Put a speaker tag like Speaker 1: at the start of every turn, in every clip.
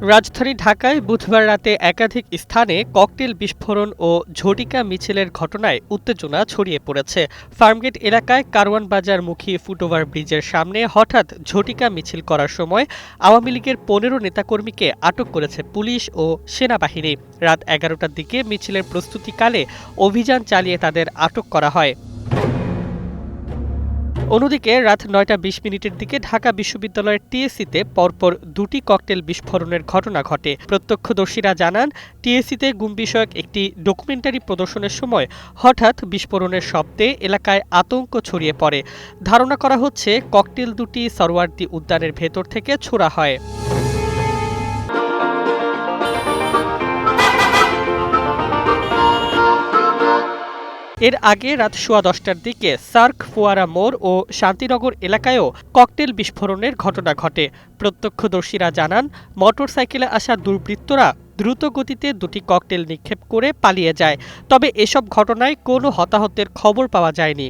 Speaker 1: রাজধানী ঢাকায় বুধবার রাতে একাধিক স্থানে ককটেল বিস্ফোরণ ও ঝটিকা মিছিলের ঘটনায় উত্তেজনা ছড়িয়ে পড়েছে। ফার্মগেট এলাকায় কারওয়ান বাজার মুখী ফুটওভার ব্রিজের সামনে হঠাৎ ঝটিকা মিছিল করার সময় আওয়ামী লীগের পনেরো নেতাকর্মীকে আটক করেছে পুলিশ ও সেনাবাহিনী। রাত এগারোটার দিকে মিছিলের প্রস্তুতিকালে অভিযান চালিয়ে তাদের আটক করা হয়। অন্যদিকে রাত নয়টা বিশ মিনিটের দিকে ঢাকা বিশ্ববিদ্যালয়ের টিএসসিতে পরপর দুটি ককটেল বিস্ফোরণের ঘটনা ঘটে। প্রত্যক্ষদর্শীরা জানান, টিএসসিতে গুম বিষয়ক একটি ডকুমেন্টারি প্রদর্শনের সময় হঠাৎ বিস্ফোরণের শব্দে এলাকায় আতঙ্ক ছড়িয়ে পড়ে। ধারণা করা হচ্ছে, ককটেল দুটি সরওয়ার্দি উদ্যানের ভেতর থেকে ছোড়া হয়। এর আগে রাত সোয়া দশটার দিকে সার্ক, ফোয়ারা মোড় ও শান্তিনগর এলাকায়ও ককটেল বিস্ফোরণের ঘটনা ঘটে। প্রত্যক্ষদর্শীরা জানান, মোটরসাইকেলে আসা দুর্বৃত্তরা দ্রুত গতিতে দুটি ককটেল নিক্ষেপ করে পালিয়ে যায়। তবে এসব ঘটনায় কোনো হতাহতের খবর পাওয়া যায়নি।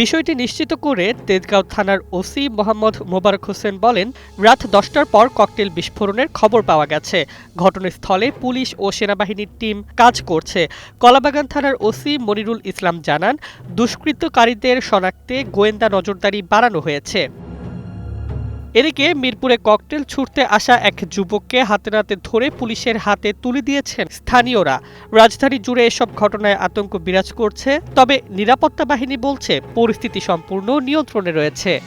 Speaker 1: বিষয়টি নিশ্চিত করে তেজগাঁও থানার ওসি মোহাম্মদ মোবারক হোসেন বলেন, রাত দশটার পর ককটেল বিস্ফোরণের খবর পাওয়া গেছে। ঘটনাস্থলে পুলিশ ও সেনাবাহিনীর টিম কাজ করছে। কলাবাগান থানার ওসি মনিরুল ইসলাম জানান, দুষ্কৃতকারীদের শনাক্তে গোয়েন্দা নজরদারি বাড়ানো হয়েছে। এদিকে মিরপুরে ককটেল ছুটতে আসা এক যুবককে হাতে নাতে ধরে পুলিশের হাতে তুলে দিয়েছেন স্থানীয়রা। রাজধানী জুড়ে এসব ঘটনায় আতঙ্ক বিরাজ করছে, তবে নিরাপত্তা বাহিনী বলছে পরিস্থিতি সম্পূর্ণ নিয়ন্ত্রণে রয়েছে।